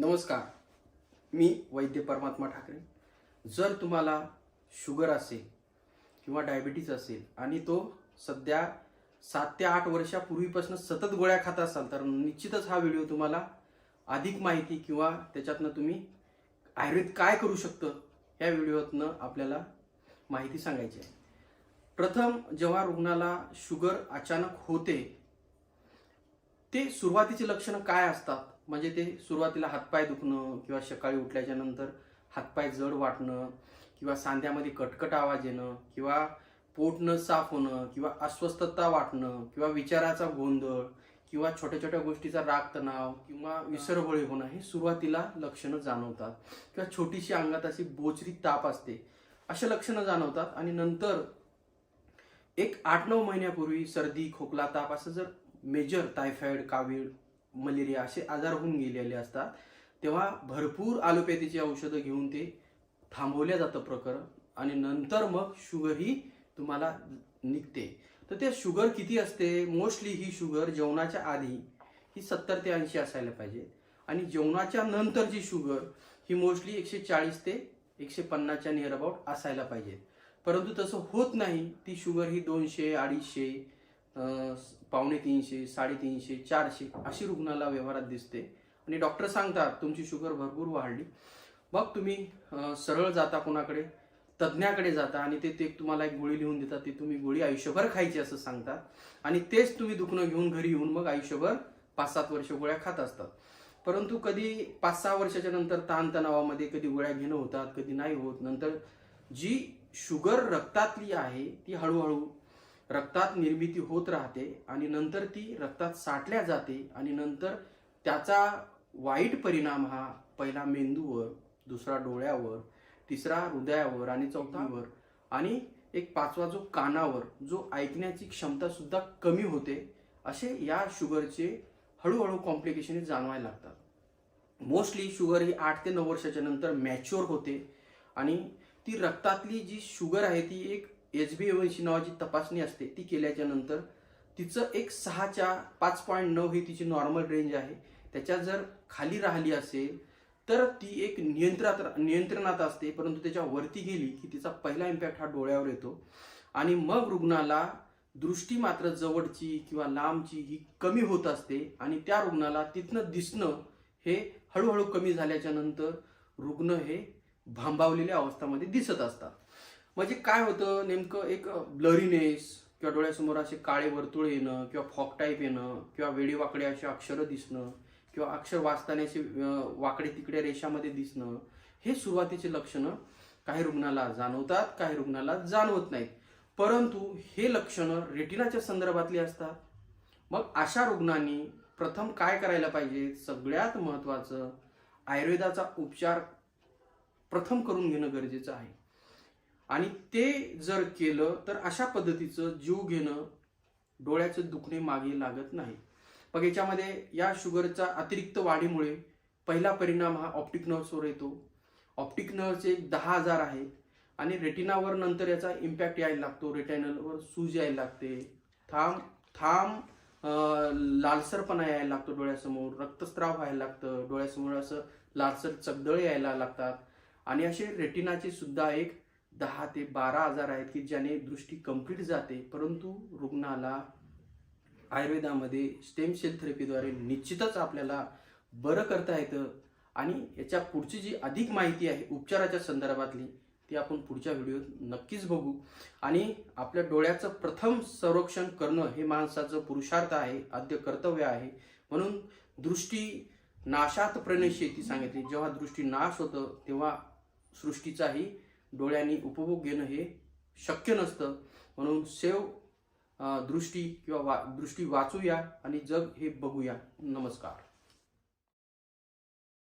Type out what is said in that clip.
नमस्कार. मी वैद्य परमात्मा ठाकरे. जर तुम्हाला शुगर असेल किंवा डायबिटीज असेल आणि तो सध्या सात ते आठ वर्षापूर्वीपासून सतत गोळ्या खात असाल तर निश्चितच हा व्हिडिओ तुम्हाला अधिक माहिती किंवा त्याच्यातनं तुम्ही आयुर्वेद काय करू शकतं या व्हिडिओतनं आपल्याला माहिती सांगायची आहे. प्रथम जेव्हा रुग्णाला शुगर अचानक होते ते सुरुवातीची लक्षणं काय असतात? म्हणजे ते सुरुवातीला हातपाय दुखणं किंवा सकाळी उठल्याच्या नंतर हातपाय जड वाटणं किंवा सांध्यामध्ये कटकट आवाज येणं किंवा पोट न साफ होणं किंवा अस्वस्थता वाटणं किंवा विचाराचा गोंधळ किंवा छोट्या छोट्या गोष्टीचा राग तणाव किंवा विसरबोळी होणं हे सुरुवातीला लक्षणं जाणवतात. किंवा छोटीशी अंगात अशी बोचरी ताप असते. अशा लक्षणं जाणवतात आणि नंतर एक आठ नऊ महिन्यापूर्वी सर्दी खोकला ताप असं जर मेजर टायफॉइड कावीळ मलेरिया असे आजार होऊन गेलेले असतात. तेव्हा भरपूर ॲलोपॅथीची औषधं घेऊन ते थांबवल्या जातं प्रकरण आणि नंतर मग शुगर ही तुम्हाला निघते. तर ते शुगर किती असते? मोस्टली ही शुगर जेवणाच्या आधी ही सत्तर ते ऐंशी असायला पाहिजे. आणि जेवणाच्या नंतरची शुगर ही मोस्टली एकशे चाळीस ते एकशे पन्नासच्या नियर अबाउट असायला पाहिजे. परंतु तसं होत नाही. ती शुगर ही दोनशे अडीचशे पावणे तीनशे साडेतीनशे चारशे अशी रुग्णाला व्यवहारात दिसते. आणि डॉक्टर सांगतात तुमची शुगर भरपूर वाढली. मग तुम्ही सरळ जाता कोणाकडे तज्ज्ञाकडे जाता आणि ते ते तुम्हाला एक गोळी लिहून देतात ती तुम्ही गोळी आयुष्यभर खायची असं सांगतात. आणि तेच तुम्ही दुखणं घेऊन घरी येऊन मग आयुष्यभर पाच सात वर्ष गोळ्या खात असतात. परंतु कधी पाच सहा वर्षाच्या नंतर ताणतणावामध्ये कधी गोळ्या घेणं होतात कधी नाही होत. नंतर जी शुगर रक्तातली आहे ती हळूहळू रक्तात निर्मिती होत राहते आणि नंतर ती रक्तात साठल्या जाते आणि नंतर त्याचा वाईट परिणाम हा पहिला मेंदूवर दुसरा डोळ्यावर तिसरा हृदयावर आणि चौथावर आणि एक पाचवा जो कानावर जो ऐकण्याची क्षमता सुद्धा कमी होते असे या शुगरचे हळूहळू कॉम्प्लिकेशन जाणवायला लागतात. मोस्टली शुगर ही आठ ते नऊ वर्षाच्या नंतर मॅच्युअर होते आणि ती रक्तातली जी शुगर आहे ती एक एच बी एवनशी नावाची तपासणी असते ती केल्याच्यानंतर तिचं एक सहाच्या पाच पॉईंट नऊ ही तिची नॉर्मल रेंज आहे. त्याच्या जर खाली राहिली असेल तर ती एक नियंत्रणात नियंत्रणात असते परंतु त्याच्या वरती गेली की तिचा पहिला इम्पॅक्ट हा डोळ्यावर येतो. आणि मग रुग्णाला दृष्टी मात्र जवळची किंवा लांबची ही कमी होत असते आणि त्या रुग्णाला तिथनं दिसणं हे हळूहळू कमी झाल्याच्यानंतर रुग्ण हे भांबावलेल्या अवस्थामध्ये दिसत असतात. म्हणजे काय होतं नेमकं एक ब्लरीनेस किंवा डोळ्यासमोर असे काळे वर्तुळ येणं किंवा फॉक टाईप येणं किंवा वेडीवाकडे असे अक्षरं दिसणं किंवा अक्षर वाचताना असे वाकडे तिकडे रेषामध्ये दिसणं हे सुरुवातीचे लक्षणं काही रुग्णाला जाणवतात काही रुग्णाला जाणवत नाहीत. परंतु हे लक्षणं रेटिनाच्या संदर्भातली असतात. मग अशा रुग्णांनी प्रथम काय करायला पाहिजे? सगळ्यात महत्त्वाचं आयुर्वेदाचा उपचार प्रथम करून घेणं गरजेचं आहे. आणि ते जर केलं तर अशा पद्धतीचं जीव घेणं डोळ्याचं दुखणे मागे लागत नाही. मग याच्यामध्ये या शुगरचा अतिरिक्त वाढीमुळे पहिला परिणाम हा ऑप्टिक नर्व्सवर येतो. ऑप्टिक नर्व्हचे दहा हजार आहेत आणि रेटिनावर नंतर याचा इम्पॅक्ट यायला लागतो. रेटॅनलवर सूज यायला लागते. थांब थांब लालसरपणा यायला लागतो डोळ्यासमोर. रक्तस्त्राव व्हायला लागतं. डोळ्यासमोर असं लालसर चगदळे यायला लागतात. आणि असे रेटिनाचे सुद्धा एक दहा ते बारा आजार आहेत की ज्याने दृष्टी कंप्लीट जाते परंतु रुग्णाला आयुर्वेदामध्ये स्टेम सेल थेरपीद्वारे निश्चितच आपल्याला बरं करता येतं. आणि याच्या पुढची जी अधिक माहिती आहे उपचाराच्या संदर्भातली ती आपण पुढच्या व्हिडिओत नक्कीच बघू. आणि आपल्या डोळ्याचं प्रथम संरक्षण करणं हे माणसाचं पुरुषार्थ आहे आद्य कर्तव्य आहे. म्हणून दृष्टी नाशात प्रणयशेती सांगितली. जेव्हा दृष्टी नाश होतं तेव्हा सृष्टीचाही डोळ्यांनी उपभोग घेणं हे शक्य नसतं. म्हणून सेव दृष्टी किंवा वा दृष्टी वाचूया आणि जग हे बघूया. नमस्कार.